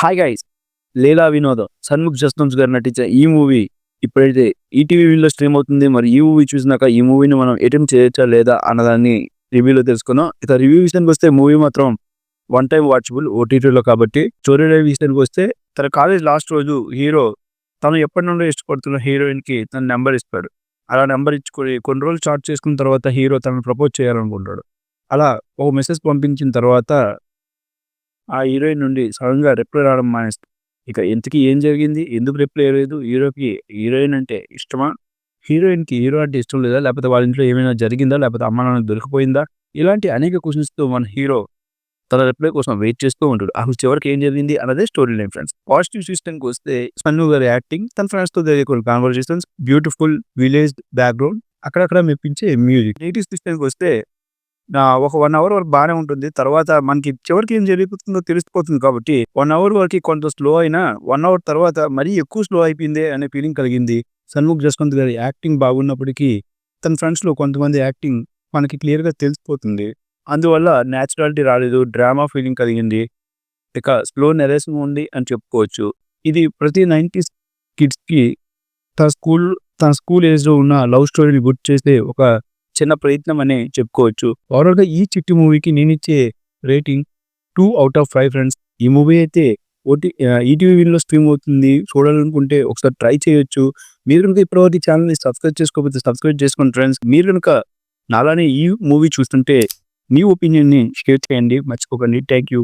Hi guys లీలా వినోదం సన్ముఖ్ జస్వంత్ గారు నటించిన ఈ మూవీ ఇప్పుడైతే ఈటీవీలో స్ట్రీమ్ అవుతుంది. మరి ఈ మూవీ చూసినాక ఈ మూవీని మనం అటెంప్ట్ చేయొచ్చా లేదా అన్నదాన్ని రివ్యూలో తెలుసుకుందాం. ఇక రివ్యూ విషయానికి వస్తే మూవీ మాత్రం వన్ టైం వాచబుల్ ఓటీటీలో కాబట్టి స్టోరీ లైవ్ విషయానికి వస్తే తన కాలేజ్ లాస్ట్ రోజు హీరో తను ఎప్పటి నుండో ఇష్టపడుతున్న హీరోయిన్కి తన నెంబర్ ఇస్తాడు. అలా నెంబర్ ఇచ్చుకొని కొన్ని రోజులు చాట్ చేసుకున్న తర్వాత హీరో తనను ప్రపోజ్ చేయాలనుకుంటాడు. అలా ఒక మెసేజ్ పంపించిన తర్వాత ఆ హీరోయిన్ నుండి సడన్గా రిప్లై రావడం మానేస్తుంది ఇక ఎంతకి ఏం జరిగింది? ఎందుకు రిప్లై లేదు? హీరోకి హీరోయిన్ అంటే ఇష్టమా? హీరోయిన్కి హీరో అంటే ఇష్టం లేదా? లేకపోతే వాళ్ళ ఇంట్లో ఏమైనా జరిగిందా? లేకపోతే అమ్మ నాన్న దొరికిపోయిందా? ఇలాంటి అనేక క్వశ్చన్స్తో మన హీరో తన రిప్లై కోసం వెయిట్ చేస్తూ ఉంటాడు. అసలు చివరికి ఏం జరిగింది అన్నదే స్టోరీ లైన్ ఫ్రెండ్స్ పాజిటివ్ సిస్టమ్కి వస్తే సన్ను గారి యాక్టింగ్ తన ఫ్రెండ్స్తో జరిగే కొన్ని కాన్వర్సేషన్స్ బ్యూటిఫుల్ విలేజ్ బ్యాక్గ్రౌండ్ అక్కడక్కడ మెప్పించే మ్యూజిక్ నెగిటివ్ సిస్టమ్కి వస్తే ఒక వన్ అవర్ వరకు బాగానే ఉంటుంది. తర్వాత మనకి చివరికి ఏం జరుగుతుందో తెలిసిపోతుంది కాబట్టి వన్ అవర్ వరకు కొంత స్లో అయినా వన్ అవర్ తర్వాత మరీ ఎక్కువ స్లో అయిపోయింది అనే ఫీలింగ్ కలిగింది. సన్ముఖ్ జస్వంత్ గారి యాక్టింగ్ బాగున్నప్పటికీ తన ఫ్రెండ్స్లో కొంతమంది యాక్టింగ్ మనకి క్లియర్గా తెలిసిపోతుంది. అందువల్ల న్యాచురాలిటీ రాలేదు డ్రామా ఫీలింగ్ కలిగింది. ఇక స్లో నెరేషన్ ఉంది అని చెప్పుకోవచ్చు. ఇది ప్రతి నైంటీస్ కిడ్స్కి తన స్కూల్ తన స్కూల్ ఏజ్లో ఉన్న లవ్ స్టోరీని గుర్తు చేసే ఒక చిన్న ప్రయత్నం అనే చెప్పుకోవచ్చు. ఓవరాల్గా ఈ చిట్టి మూవీకి నేను ఇచ్చే rating two out of five friends ఈ మూవీ అయితే ఓటీ ఈటీవీలో స్ట్రీమ్ అవుతుంది. చూడాలనుకుంటే ఒకసారి ట్రై చేయొచ్చు. మీరు కనుక ఇప్పటివరకు ఛానల్ని సబ్స్క్రైబ్ చేసుకోకపోతే సబ్స్క్రైబ్ చేసుకోండి ఫ్రెండ్స్. మీరు కనుక నాలానే ఈ మూవీ చూస్తుంటే మీ ఒపీనియన్ని షేర్ చేయండి. మర్చిపోకండి. Thank you